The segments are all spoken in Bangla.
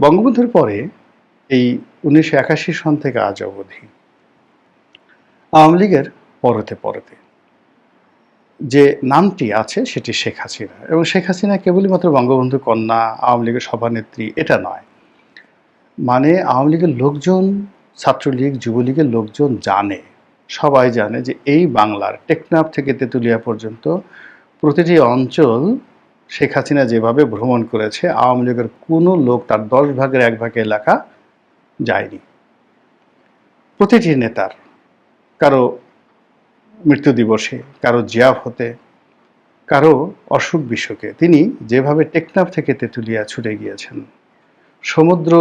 বঙ্গবন্ধুর পরে এই উনিশশো একাশি সন থেকে আজ অবধি আওয়ামী লীগের পরতে পরতে যে নামটি আছে সেটি শেখ হাসিনা। এবং শেখ হাসিনা কেবলই মাত্র বঙ্গবন্ধু কন্যা, আওয়ামী লীগের সভানেত্রী, এটা নয়। মানে আওয়ামী লীগের লোকজন, ছাত্রলীগ, যুবলীগের লোকজন জানে, সবাই জানে যে এই বাংলার টেকনাফ থেকে তেঁতুলিয়া পর্যন্ত প্রতিটি অঞ্চল শেখ হাসিনা যেভাবে ভ্রমণ করেছে, আওয়ামী লীগের কোনো লোক তার দশ ভাগের এক ভাগ এলাকা যায়নি। প্রতিটি নেতার, কারও মৃত্যু দিবসে, কারও জিয়াফ হতে, কারও অসুখ বিসুখে, তিনি যেভাবে টেকনাফ থেকে তেঁতুলিয়া ছুটে গিয়েছেন, সমুদ্র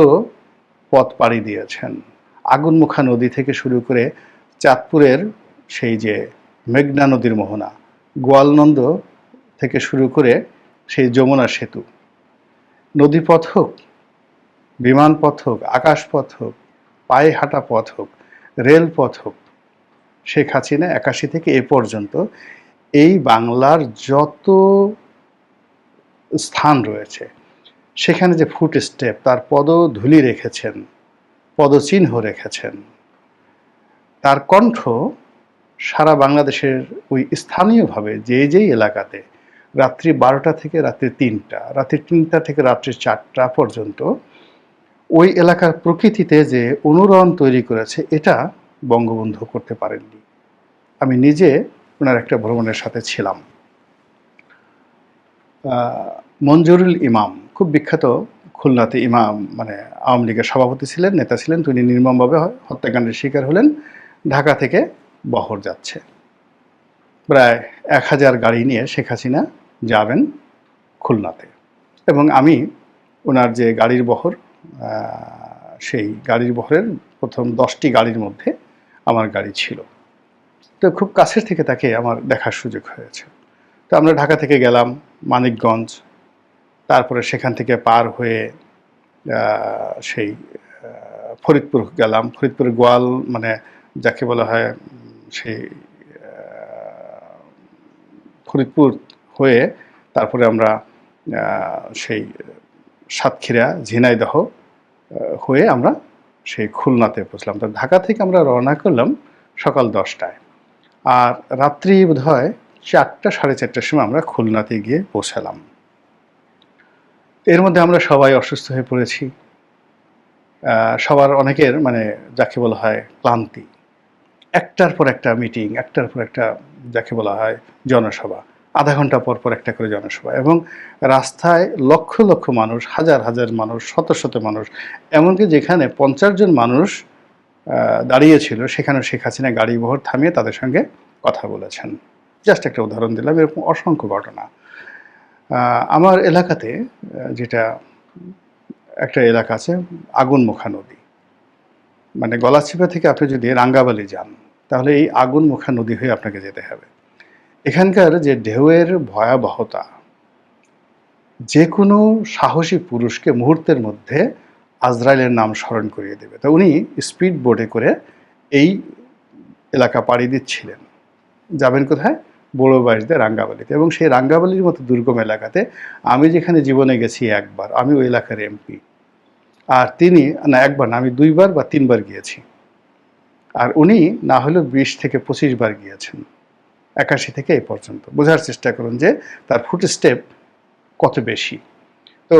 পথ পাড়ি দিয়েছেন, আগুনমুখা নদী থেকে শুরু করে চাঁদপুরের সেই যে মেঘনা নদীর মোহনা, গোয়ালনন্দ থেকে শুরু করে সেই যমুনা সেতু। নদীপথ হোক বিমান পথ হোক আকাশ পথ হোক, পায়ে হাঁটা পথ হোক, রেলপথ হোক, শেখ হাসিনা একাশি থেকে এ পর্যন্ত এই বাংলার যত স্থান রয়েছে, সেখানে যে ফুট স্টেপ তার পদধূলি রেখেছেন, পদচিহ্ন রেখেছেন, তার কণ্ঠ সারা বাংলাদেশের ওই স্থানীয়ভাবে যে যেই এলাকাতে রাত্রি বারোটা থেকে রাত্রি তিনটা রাত্রি তিনটা থেকে রাত্রি চারটা পর্যন্ত ওই এলাকার প্রকৃতিতে যে অনুরণ তৈরি করেছে, এটা বঙ্গবন্ধু করতে পারেননি। আমি নিজে ওনার একটা ভ্রমণের সাথে ছিলাম। মঞ্জুরুল ইমাম, খুব বিখ্যাত খুলনাতে ইমাম মানে আওয়ামী লীগের সভাপতি ছিলেন, নেতা ছিলেন, তিনি নির্মমভাবে হত্যাকাণ্ডের শিকার হলেন, ঢাকা থেকে বহর যাচ্ছে। প্রায় এক হাজার গাড়ি নিয়ে শেখ হাসিনা যাবেন খুলনাতে। এবং আমি ওনার যে গাড়ির বহর সেই গাড়ির বহরের প্রথম দশটি গাড়ির মধ্যে আমার গাড়ি ছিল। তো খুব কাছের থেকে তাকে আমার দেখার সুযোগ হয়েছে। তো আমরা ঢাকা থেকে গেলাম মানিকগঞ্জ। তারপরে সেখান থেকে পার হয়ে সেই ফরিদপুর গেলাম। ফরিদপুর গোয়াল মানে যাকে বলা হয় সেই ফরিদপুর হয়ে তারপরে আমরা সেই সাতক্ষীরা ঝিনাইদহ হয়ে আমরা সেই খুলনাতে পৌঁছলাম। তো ঢাকা থেকে আমরা রওনা করলাম সকাল দশটায়। আর রাত্রি বোধ হয় চারটা সাড়ে চারটার সময় আমরা খুলনাতে গিয়ে পৌঁছালাম। এর মধ্যে আমরা সবাই অসুস্থ হয়ে পড়েছি। সবার অনেকের মানে যাকে বলা হয় ক্লান্তি। একটার পর একটা মিটিং, একটার পর একটা যাকে বলা হয় জনসভা। আধা ঘণ্টা পর পর একটা করে জনসভা এবং রাস্তায় লক্ষ লক্ষ মানুষ, হাজার হাজার মানুষ, শত শত মানুষ, এমনকি যেখানে পঞ্চাশ জন মানুষ দাঁড়িয়েছিল সেখানে শেখ হাসিনা গাড়ি বহর থামিয়ে তাদের সঙ্গে কথা বলেছেন। জাস্ট একটা উদাহরণ দিলাম, এরকম অসংখ্য ঘটনা। আমার এলাকাতে যেটা একটা এলাকা আছে, আগুনমুখা নদী। মানে গলাচিপা থেকে আপনি যদি রাঙ্গাবালি যান, তাহলে এই আগুনমুখা নদী হয়ে আপনাকে যেতে হবে। এখানকার যে ঢেউয়ের ভয়াবহতা যে কোনো সাহসী পুরুষকে মুহূর্তের মধ্যে আজরাইলের নাম স্মরণ করিয়ে দেবে। তো উনি স্পিড বোটে করে এই এলাকা পাড়ি দিচ্ছিলেন। যাবেন কোথায়? বড় বাড়িতে রাঙ্গাবালিতে। এবং সেই রাঙ্গাবালির মতো দুর্গম এলাকাতে আমি যেখানে জীবনে গেছি একবার, আমি ওই এলাকার এমপি। আর তিনি, না, একবার না, আমি দুইবার বা তিনবার গিয়েছি। আর উনি না হলেও বিশ থেকে পঁচিশ বার গিয়েছেন। একাশি থেকে এই পর্যন্ত। বোঝার চেষ্টা করুন যে তার ফুট স্টেপ কত বেশি। তো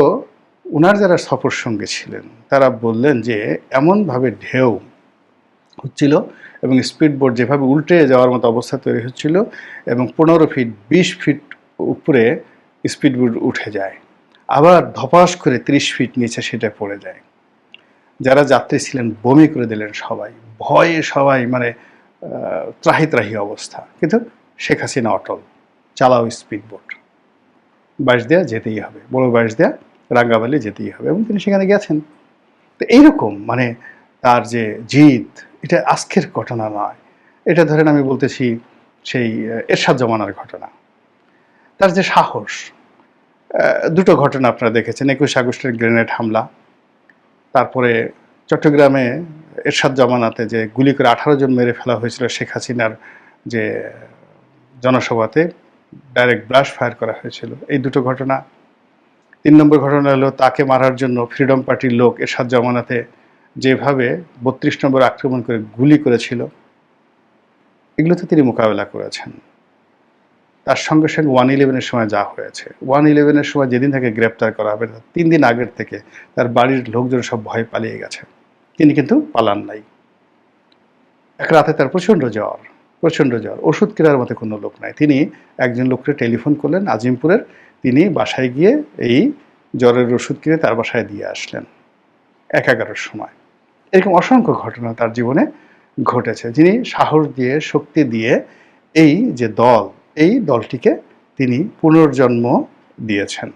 ওনার যারা সফর সঙ্গে ছিলেন, তারা বললেন যে এমনভাবে ঢেউ হচ্ছিল এবং স্পিড বোট যেভাবে উল্টে যাওয়ার মতো অবস্থা তৈরি হচ্ছিল এবং পনেরো ফিট বিশ ফিট উপরে স্পিড বোট উঠে যায়। আবার ধপাস করে ত্রিশ ফিট নিচে সেটা পড়ে যায়। যারা যাত্রী ছিলেন, বমি করে দিলেন সবাই। ভয়ে সবাই মানে ত্রাহি ত্রাহি অবস্থা। কিন্তু শেখ হাসিনা অটল, চালাও স্পিড বোট বাইশ দেয়া যেতেই হবে, বড় দেয়া রাঙ্গাবালি যেতেই হবে এবং তিনি সেখানে গেছেন। তো এইরকম মানে তার যে জিত এটা আজকের ঘটনা নয়। এটা ধরেন আমি বলতেছি সেই এরশাদ জমানার ঘটনা। তার যে সাহস দুটো ঘটনা আপনারা দেখেছেন। একুশ আগস্টের গ্রেনেড হামলা, তারপরে চট্টগ্রামে এরশাদ জমানাতে যে গুলি করে আঠারো জন মেরে ফেলা হয়েছিল শেখ হাসিনার যে জনসভাতে ডাইরেক্ট ব্লাশ ফায়ার করা হয়েছিল। এই দুটো ঘটনা, তিন নম্বর ঘটনা হলো তাকে মারার জন্য ফ্রিডম পার্টির লোক এরশাদ জামানাতে যেভাবে বত্রিশ নম্বর আক্রমণ করে গুলি করেছিল, এগুলোতে তিনি মোকাবেলা করেছেন। তার সঙ্গে সঙ্গে ওয়ান ইলেভেনের সময় যা হয়েছে, ওয়ান ইলেভেনের সময় যেদিন তাকে গ্রেপ্তার করা হবে তিন দিন আগের থেকে তার বাড়ির লোকজন সব ভয় পালিয়ে গেছে। তিনি কিন্তু পালান নাই। এক রাতে তার প্রচণ্ড জ্বর। প্রচণ্ড জ্বর। ওষুধ কেনার মতো কোনো লোক নাই। তিনি একজন লোককে টেলিফোন করলেন আজিমপুরের। তিনি বাসায় গিয়ে এই জ্বরের ওষুধ কিনে তার বাসায় দিয়ে আসলেন। এক এগারোর সময়। এরকম অসংখ্য ঘটনা তার জীবনে ঘটেছে। যিনি সাহস দিয়ে, শক্তি দিয়ে এই যে দল, এই দলটিকে তিনি পুনর্জন্ম দিয়েছেন।